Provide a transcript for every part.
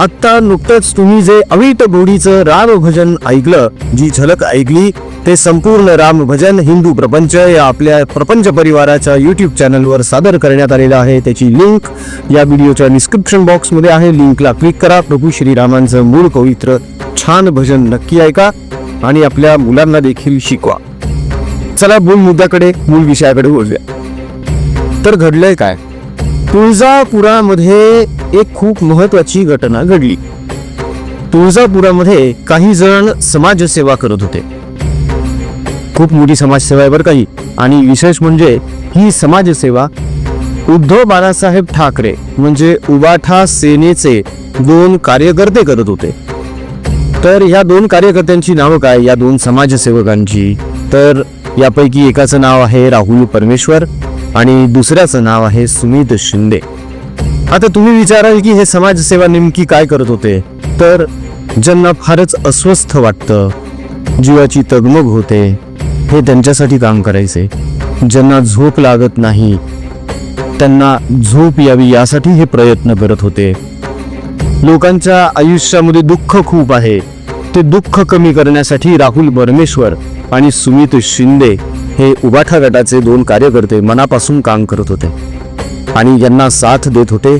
आत्ता नुकतंच तुम्ही जे अविट गोडीचं रामभजन ऐकलं जी झलक ऐकली ते संपूर्ण रामभजन हिंदू प्रपंच या आपल्या प्रपंच परिवाराच्या युट्यूब चॅनलवर सादर करण्यात आलेलं आहे. त्याची लिंक या व्हिडिओच्या डिस्क्रिप्शन बॉक्समध्ये आहे. लिंकला क्लिक करा. प्रभू श्रीरामांचं मूळ पवित्र छान भजन नक्की ऐका आणि आपल्या मुलांना देखील शिकवा. चला मूळ मुद्द्याकडे मूळ विषयाकडे बोलूया तर घडलंय काय? तुळजापुरामध्ये एक खूप महत्वाची घटना घडली. तुळजापुरामध्ये काही जण समाजसेवा करत होते. खूप मोठी समाजसेवा आहे बरं काही आणि विशेष म्हणजे ही समाजसेवा उद्धव बाळासाहेब ठाकरे म्हणजे उबाठा सेनेचे दोन कार्यकर्ते करत होते. तर ह्या दोन कार्यकर्त्यांची नावं काय? या दोन समाजसेवकांची. तर यापैकी एकाचं नाव आहे राहुल परमेश्वर आणि दुसऱ्याचं नाव आहे सुमित शिंदे. आता तुम्ही विचाराल की हे समाजसेवा नेमकी काय करत होते? तर ज्यांना फारच अस्वस्थ वाटतं जीवाची तगमग होते हे त्यांच्यासाठी काम करायचे. ज्यांना झोप लागत नाही त्यांना झोप यावी यासाठी हे प्रयत्न करत होते. लोकांच्या आयुष्यामध्ये दुःख खूप आहे. ते दुःख कमी करण्यासाठी राहुल परमेश्वर आणि सुमित शिंदे हे उबाठा गटाचे दोन कार्यकर्ते मनापासून काम करत होते. आणि यांना साथ देत होते.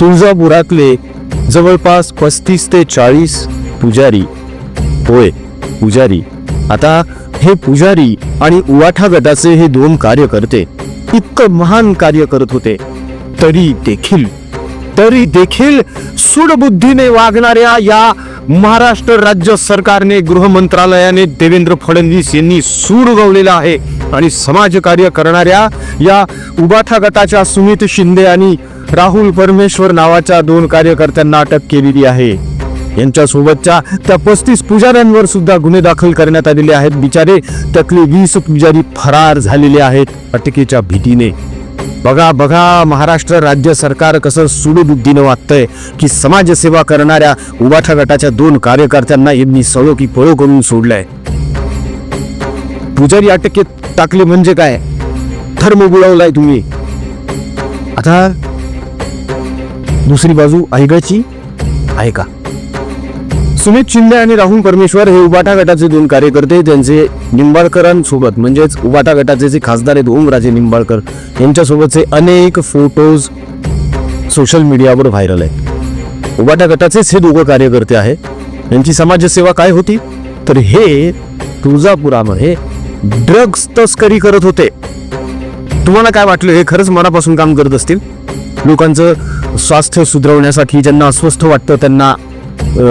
तुळजापुरातले जवळपास पस्तीस ते चाळीस पुजारी. होय पुजारी. आता हे पुजारी आणि उवाठा गटाचे हे दोन कार्यकर्ते इतकं महान कार्य करत होते. तरी देखील तरी देखील सूडबुद्धीने वागणाऱ्या या महाराष्ट्र राज्य सरकारने गृह मंत्रालयाने देवेंद्र फडणवीस यांनी सूड उगवलेला आहे आणि समाजकार्य करणाऱ्या या उबाठा गटाच्या सुमित शिंदे आणि राहुल परमेश्वर नावाच्या दोन कार्यकर्त्यांना अटक केलेली आहे. यांच्यासोबतच्या त्या पस्तीस पुजाऱ्यांवर सुद्धा गुन्हे दाखल करण्यात आलेले आहेत. बिचारे त्यातले वीस पुजारी फरार झालेले आहेत. अटकेच्या भीतीने. बघा बघा महाराष्ट्र राज्य सरकार कसं सुडबुद्धीनं वागतंय की समाजसेवा करणाऱ्या उबाठा गटाच्या दोन कार्यकर्त्यांना यांनी सळो की पळो करून सोडलंय. पुजारी अटकेत टाकले म्हणजे काय? धर्म बुळवलाय तुम्ही. आता दुसरी बाजू ऐकायची ऐका सुमित शिंदे आणि राहुल परमेश्वर हे उबाटा गटाचे दोन कार्यकर्ते त्यांचे निंबाळकरांसोबत म्हणजेच उबाटा गटाचे जे खासदार आहेत ओमराजे निंबाळकर यांच्यासोबतचे अनेक फोटोज सोशल मीडियावर व्हायरल आहेत. उबाटा गटाचेच हे दोघं कार्यकर्ते आहे यांची समाजसेवा काय होती? तर हे तुळजापुरामध्ये ड्रग्ज तस्करी करत होते. तुम्हाला काय वाटलं? हे खरंच मनापासून काम करत असतील? लोकांचं स्वास्थ्य सुधारवण्यासाठी ज्यांना अस्वस्थ वाटतं त्यांना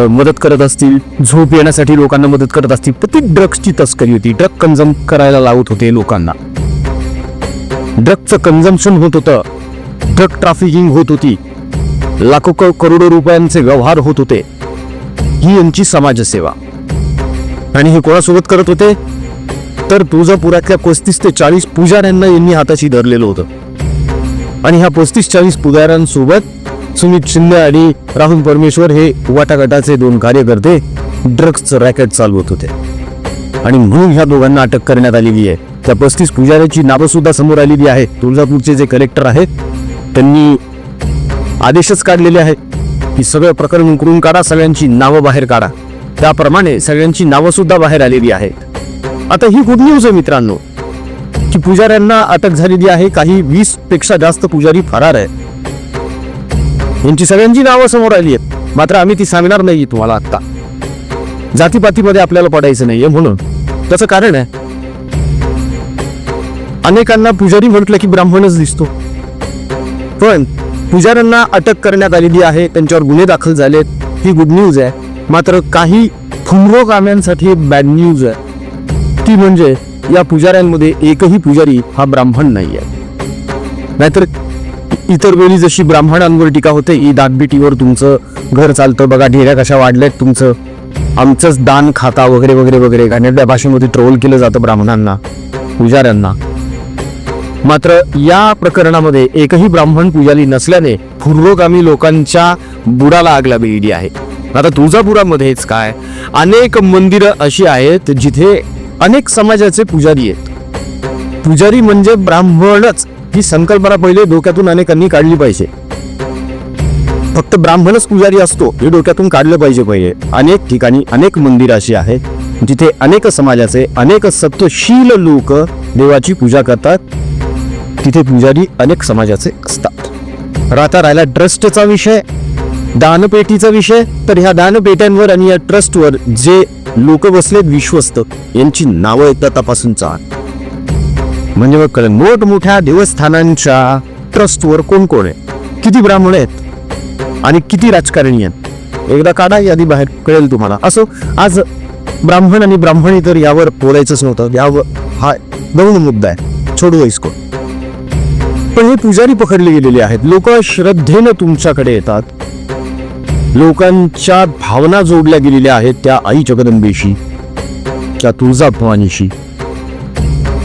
मदत करत असतील झोप येण्यासाठी लोकांना मदत करत असतील तर ती ड्रग्सची तस्करी होती. ड्रग कन्झम करायला लावत होते लोकांना. ड्रगचं कन्झम्पन होत होतं. ड्रग ट्राफिकिंग होत होती. लाखो करोडो रुपयांचे व्यवहार होत होते. ही यांची समाजसेवा. आणि हे कोणासोबत करत होते? तर तुळजापुरातल्या पस्तीस ते चाळीस पुजाऱ्यांना यांनी हाताशी धरलेलं होतं. आणि ह्या पस्तीस चाळीस पुजाऱ्यांसोबत सुमित शिंदे आणि राहुल परमेश्वर हे वाटाघाटाचे दोन कार्यकर्ते ड्रग्सचं रॅकेट चालवत होते. आणि म्हणून ह्या दोघांना अटक करण्यात आलेली आहे. त्या पस्तीस पुजाऱ्याची नावं सुद्धा समोर आलेली आहे तुळजापूरचे जे कलेक्टर आहेत त्यांनी आदेशच काढलेले आहेत की सगळं प्रकरण उकरून काढा सगळ्यांची नावं बाहेर काढा. त्याप्रमाणे सगळ्यांची नावं सुद्धा बाहेर आलेली आहेत. आता ही गुड न्यूज आहे मित्रांनो की पुजाऱ्यांना अटक झालेली आहे. काही वीसपेक्षा जास्त पुजारी फरार आहेत. यांची सगळ्यांची नावं समोर आली आहेत. मात्र आम्ही ती सांगणार नाही तुम्हाला आत्ता. जातीपातीमध्ये आपल्याला पडायचं नाहीये म्हणून. त्याचं कारण आहे. अनेकांना पुजारी म्हटलं की ब्राह्मणच दिसतो. पण पुजाऱ्यांना अटक करण्यात आलेली आहे त्यांच्यावर गुन्हे दाखल झालेत ही गुड न्यूज आहे. मात्र काही काम्यांसाठी बॅड न्यूज आहे. ती म्हणजे या पुजाऱ्यांमध्ये एकही पुजारी हा ब्राह्मण नाही आहे नाहीतर इतर वेळी जशी ब्राह्मणांवर टीका होते ही दागबिटीवर तुमचं घर चालतं. बघा ढेऱ्या कशा वाढल्यात तुमचं. आमचंच दान खाता वगैरे वगैरे वगैरे. गाण्याच्या भाषेमध्ये ट्रोल केलं जातं ब्राह्मणांना पुजाऱ्यांना. मात्र या प्रकरणामध्ये एकही ब्राह्मण पुजारी नसल्याने पूर्वगामी लोकांच्या बुडाला आग लागलेली आहे. आता तुळजापुरामध्येच काय? अनेक मंदिरं अशी आहेत जिथे अनेक समाजाचे पुजारी आहेत. पुजारी म्हणजे ब्राह्मणच. ही संकल्पना पहिले डोक्यातून अनेकांनी काढली पाहिजे. फक्त ब्राह्मणच पुजारी असतो हे डोक्यातून काढलं पाहिजे पहिले. अनेक ठिकाणी अनेक मंदिर अशी आहेत जिथे अनेक समाजाचे अनेक सत्वशील लोक देवाची पूजा करतात. तिथे पुजारी अनेक समाजाचे असतात. राहता राहिला ट्रस्टचा विषय दानपेटीचा विषय तर ह्या दानपेट्यांवर आणि या ट्रस्टवर जे लोक बसलेत विश्वस्त यांची नावं एकदा तपासून चाल. म्हणजे मग कळेल मोठमोठ्या देवस्थानांच्या ट्रस्टवर कोण कोण आहे किती ब्राह्मण आहेत? आणि किती राजकारणी आहेत? एकदा काढा यादी बाहेर कळेल तुम्हाला. असो आज ब्राह्मण आणि ब्राह्मणी तर यावर बोलायचंच नव्हतं. यावर हा गौण मुद्दा आहे. छोडू इसको पण हे पुजारी पकडले गेलेले आहेत. लोक श्रद्धेनं तुमच्याकडे येतात. लोकांच्या भावना जोडल्या गेलेल्या आहेत त्या आई जगदंबेशी त्या तुळजाभवानीशी.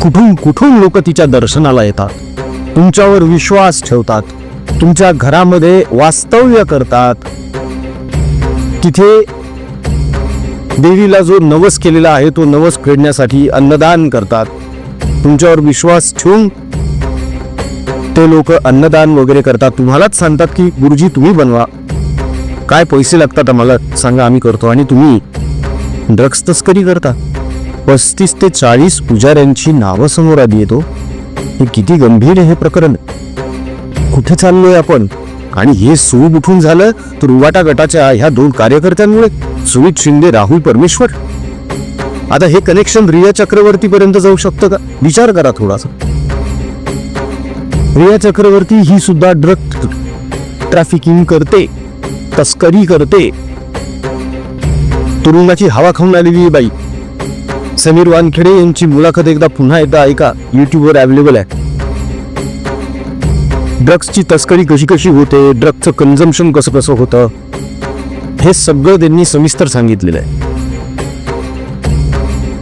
कुठून कुठून लोक तिच्या दर्शनाला येतात? तुमच्यावर विश्वास ठेवतात. तुमच्या घरामध्ये वास्तव्य करतात. तिथे देवीला जो नवस केलेला आहे तो नवस फेडण्यासाठी अन्नदान करतात. तुमच्यावर विश्वास ठेवून ते लोक अन्नदान वगैरे करतात. तुम्हालाच सांगतात की गुरुजी तुम्ही बनवा. काय पैसे लागतात आम्हाला? सांगा आम्ही करतो. आणि तुम्ही ड्रग्स तस्करी करता. पस्तीस ते चाळीस पुजाऱ्यांची नावं समोर आली येतो हो. हे. किती गंभीर आहे हे प्रकरण. कुठे चाललोय आपण? आणि हे सूप उठून झालं तर उवाटा गटाच्या ह्या दोन कार्यकर्त्यांमुळे? सुमित शिंदे राहुल परमेश्वर? आता हे कनेक्शन रिया चक्रवर्ती पर्यंत जाऊ शकतं का? विचार करा थोडासा. रिया चक्रवर्ती ही सुद्धा ड्रग ट्रॅफिकिंग करते तस्करी करते. तुरुंगाची हवा खाऊन आलेली बाई. समीर वानखेडे यांची मुलाखत एकदा पुन्हा एकदा ऐका. युट्यूबवर अवेलेबल आहे. ड्रग्सची तस्करी कशी कशी होते? ड्रग्सचं कन्झम्पशन कसं कसं होतं? हे सगळं त्यांनी सविस्तर सांगितलेलं आहे.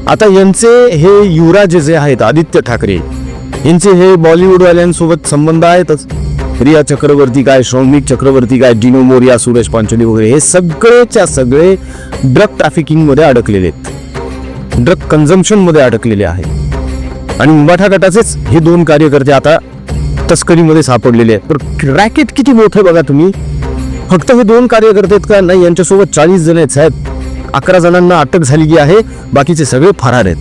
आता यांचे हे युवराज जे आहेत आदित्य ठाकरे यांचे हे बॉलिवूडवाल्यांसोबत संबंध आहेतच. रिया चक्रवर्ती काय श्रौमिक चक्रवर्ती काय डिनो मोरिया सुरेश पांचोली वगैरे हे सगळेच्या सगळे ड्रग ट्रॅफिकिंगमध्ये अडकलेले आहेत. ड्रग कन्झम्पशनमध्ये अडकलेले आहे. आणि उंबाठा गटाचेच हे दोन कार्यकर्ते आता तस्करीमध्ये सापडलेले आहेत. तर रॅकेट किती मोठं बघा तुम्ही. फक्त हे दोन कार्यकर्ते आहेत का? नाही यांच्यासोबत चाळीस जण आहेत साहेब. अकरा जणांना अटक झालेली आहे. बाकीचे सगळे फरार आहेत.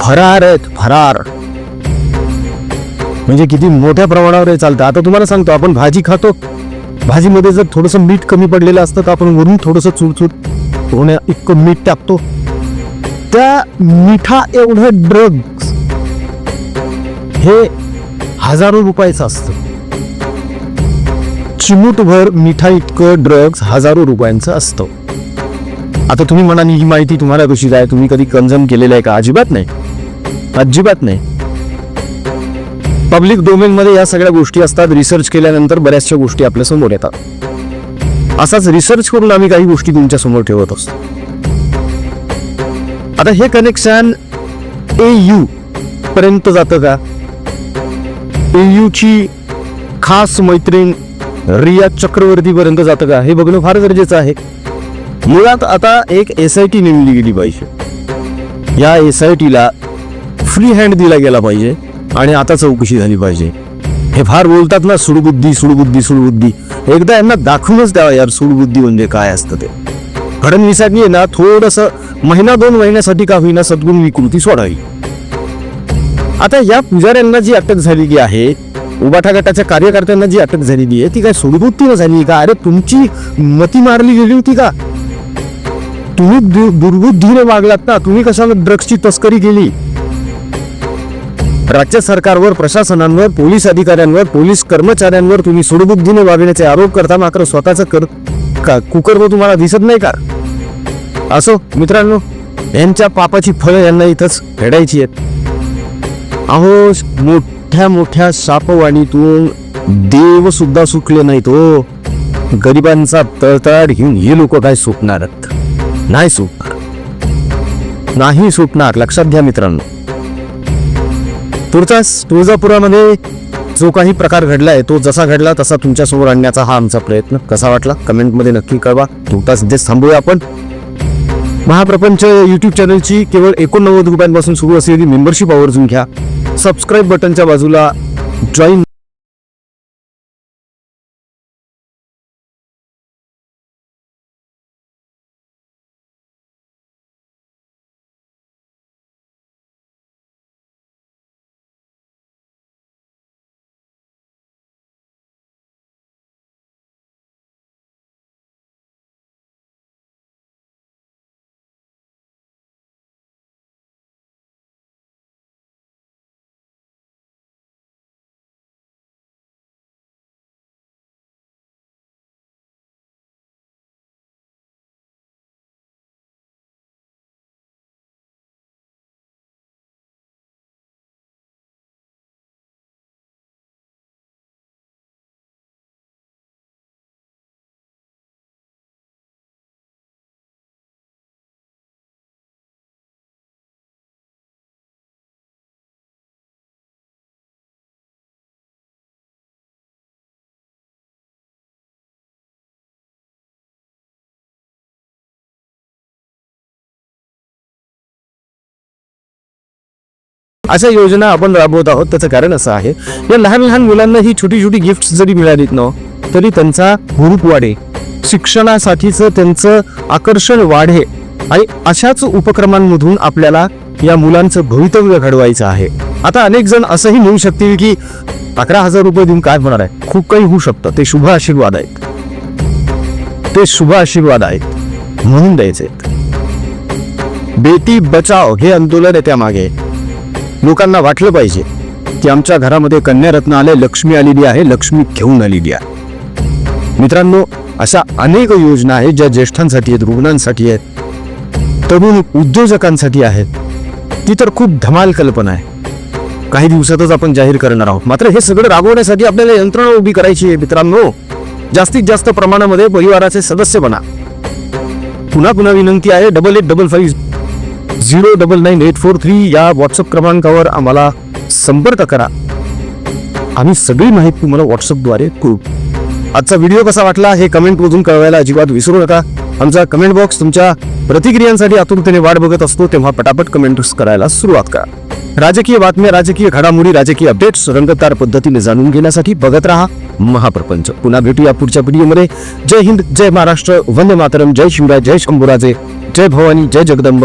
फरार आहेत फरार. म्हणजे किती मोठ्या प्रमाणावर हे चालतं. आता तुम्हाला सांगतो आपण भाजी खातो. भाजीमध्ये जर थोडंसं मीठ कमी पडलेलं असतं तर आपण वरून थोडंसं चुरचूर. होण्या इतकं मीठ टाकतो. त्या मिठा एवढं ड्रग्स हे हजारो रुपयाचं असतं. चिमूटभर मिठा इतकं ड्रग्स हजारो रुपयांचं असतं. आता तुम्ही म्हणाल ही माहिती तुम्हाला कशी आहे तुम्ही कधी कन्झम केलेलं आहे का? अजिबात नाही. अजिबात नाही. पब्लिक डोमेन मध्ये या सगळ्या गोष्टी असतात. रिसर्च केल्यानंतर बऱ्याचशा गोष्टी आपल्यासमोर येतात. असाच रिसर्च करून आम्ही काही गोष्टी तुमच्यासमोर ठेवत असतो. आता हे कनेक्शन ए यू पर्यंत जातं का? ए यू ची खास मैत्रीण रिया चक्रवर्तीपर्यंत जातं का? हे बघणं फार गरजेचं आहे. मुळात आता एक एस आय टी नेमली गेली पाहिजे. या एस आय टीला फ्री हँड दिला गेला पाहिजे आणि आता चौकशी झाली पाहिजे. हे फार बोलतात ना सुडबुद्धी सुडबुद्धी सुडबुद्धी. एकदा यांना दाखवूनच द्यावा यार सुडबुद्धी म्हणजे काय असतं ते. फडणवीसांनी आहे ना थोडस महिना दोन महिन्यासाठी का होईना सद्गुण विकृती सोडावी. आता या पुजाऱ्यांना जी अटक झालेली आहे उबाठा गटाच्या कार्यकर्त्यांना जी अटक झालेली आहे ती काय सोडबुत्तीनं झाली का? अरे तुमची मती मारली गेली होती का? तुम्ही दुर्बुद्धीने वागलात ना तुम्ही कशाला ड्रग्सची तस्करी केली? राज्य सरकारवर प्रशासनांवर पोलीस अधिकाऱ्यांवर पोलीस कर्मचाऱ्यांवर तुम्ही सुडबुद्धीने वागण्याचे आरोप करता मात्र स्वतःचं कर का कुकरवर तुम्हाला दिसत नाही का? असो मित्रांनो यांच्या पापाची फळं यांना इथंच फेडायची आहेत. अहो मोठ्या मोठ्या सापवाणीतून देव सुद्धा सुटले नाही तो हो. गरिबांचा तळतळाट घेऊन हे लोक काय सुटणार नाही सुटणार. नाही सुटणार. लक्षात घ्या मित्रांनो. तुर्तास तुळजापुरामध्ये जो काही प्रकार घडलाय तो जसा घडला तसा तुमच्यासमोर आणण्याचा हा आमचा प्रयत्न. कसा वाटला? कमेंटमध्ये नक्की कळवा. तुर्तास इथेच थांबूया आपण. महाप्रपंच यूट्यूब चॅनलची केवळ एकोणनव्वद रुपयांपासून सुरू असलेली मेंबरशिप आवर्जून घ्या. सबस्क्राईब बटनच्या बाजूला जॉईन अशा योजना आपण राबवत आहोत त्याचं कारण असं आहे. या लहान लहान मुलांना ही छोटी छोटी गिफ्ट जरी मिळालीत ना तरी त्यांचा हुरूप वाढे शिक्षणासाठीचं त्यांचं आकर्षण वाढे आणि अशाच उपक्रमांमधून आपल्याला या मुलांचं भवितव्य घडवायचं आहे. आता अनेक जण असंही म्हणू शकतील की अकरा हजार रुपये देऊन काय होणार आहे? खूप काही होऊ शकतं. ते शुभ आशीर्वाद आहेत. ते शुभ आशीर्वाद आहेत. म्हणून द्यायचे बेटी बचाव हे आंदोलन आहे त्यामागे. लोकांना वाटलं पाहिजे की आमच्या घरामध्ये कन्यारत्न आले लक्ष्मी आलेली आहे लक्ष्मी घेऊन आलेली आहे. मित्रांनो अशा अनेक योजना आहेत ज्या ज्येष्ठांसाठी आहेत रुग्णांसाठी आहेत तरुण उद्योजकांसाठी आहेत. ती तर खूप धमाल कल्पना आहे. काही दिवसातच आपण जाहीर करणार आहोत. मात्र हे सगळं राबवण्यासाठी आपल्याला यंत्रणा उभी करायची आहे मित्रांनो. जास्तीत जास्त प्रमाणामध्ये परिवाराचे सदस्य बना. पुन्हा पुन्हा विनंती आहे double eight double five zero double nine eight four three या व्हॉट्सअप क्रमांकावर आम्हाला संपर्क करा. आम्ही सगळी माहिती तुम्हाला व्हॉट्सअपद्वारे करू. आजचा व्हिडिओ कसा वाटला हे कमेंट मधून कळवायला अजिबात विसरू नका. आमचा कमेंट बॉक्स तुमच्या प्रतिक्रियांसाठी आतुरतेने वाट बघत असतो तेव्हा पटापट कमेंट्स करायला सुरुवात करा. राजकीय बातम्या राजकीय घडामोडी राजकीय अपडेट्स रंगतदार पद्धतीने जाणून घेण्यासाठी बघत राहा महाप्रपंच. पुन्हा भेटूया पुढच्या व्हिडिओमध्ये जय हिंद जय महाराष्ट्र वंदे मातरम जय शिवराय जय शंभूराजे जय भवानी जय जगदंब.